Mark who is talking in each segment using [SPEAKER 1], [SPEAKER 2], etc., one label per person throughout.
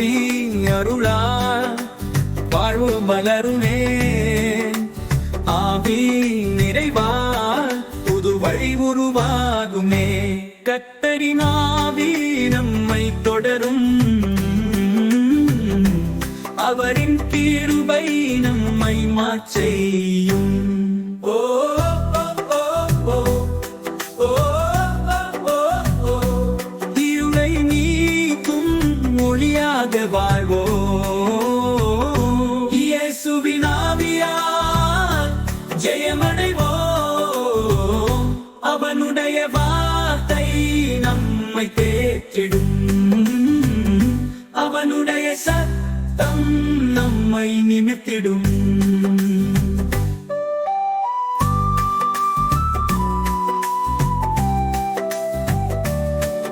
[SPEAKER 1] ஆவி அருளால் வாழ்வு மலருமே. ஆவி நிறைவால் புது வழி உருவாகுமே. கத்தரினாவி நம்மை தொடரும். அவரின் தீருபை நம்மை மாச்செய்யும் ஜெயமடைவோம். அவனுடைய வார்த்தை நம்மை தேற்றிடும். அவனுடைய சத்தம் நம்மை நிமித்திடும்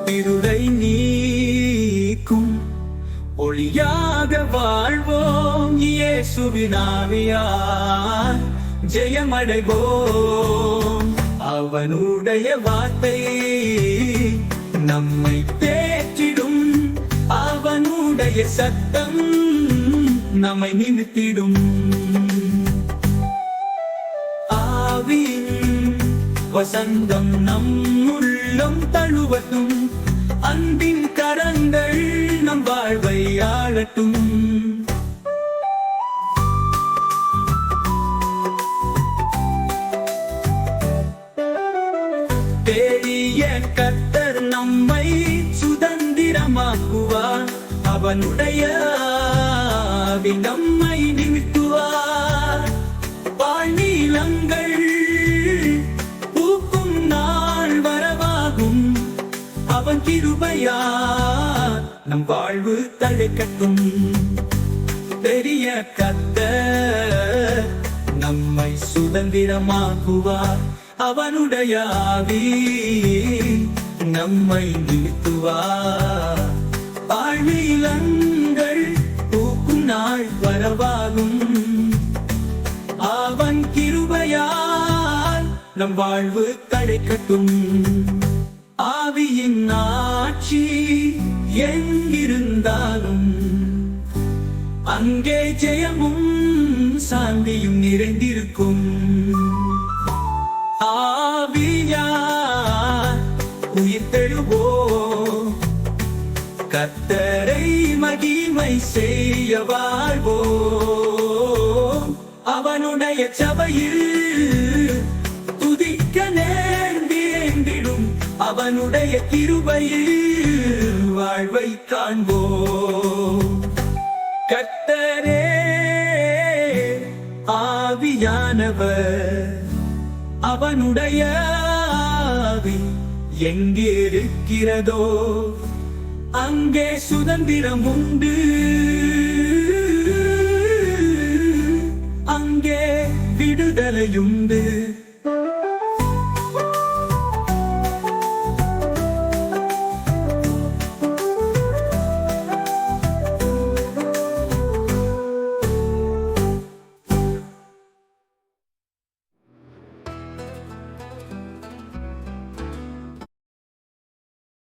[SPEAKER 1] இருளை நீக்கும் ஒளியாக வாழ்வோம். இயேசுவினாவியார் ஜெயமடைவோம். அவனுடைய வார்த்தை நம்மை தேற்றிடும் அவனுடைய சத்தம் நம்மை நிமித்திடும். ஆவியின் வசந்தம் நம் உள்ளம் தழுவட்டும். அன்பின் கரங்கள் நம் வாழ்வை ஆளட்டும். கத்தர் நம்மை சுதந்திரமாக்குவார். அவனுடைய நம்மை நிமித்துவார் பாழ்நீளங்கள் பூக்கும் நாள் வரவாகும். அவன் கிருபையா நம் வாழ்வு தழைக்கட்டும். பெரிய கத்த நம்மை சுதந்திரமாக்குவார். அவனுடைய ஆவி நம்மை நிறுத்துவார் ஆழ்விலங்கள் பூக்கும் நாள் வரவாகும். அவன் கிருபையால் நம் வாழ்வு கிடைக்கட்டும் ஆவியின் ஆட்சி எங்கிருந்தாலும். அங்கே ஜெயமும் சாந்தியும் நிறைந்திருக்கும். ஆவியா உயிர்த்தெழுவோ கத்தரை மகிமை செய்ய வாழ்வோ அவனுடைய சபையில் துதிக்க நேர்ந்திடும். அவனுடைய கிருபையில் வாழ்வை காண்போம். அவனுடைய ஆவி எங்கே இருக்கிறதோ அங்கே சுதந்திரம் உண்டு. அங்கே விடுதலையுண்டு.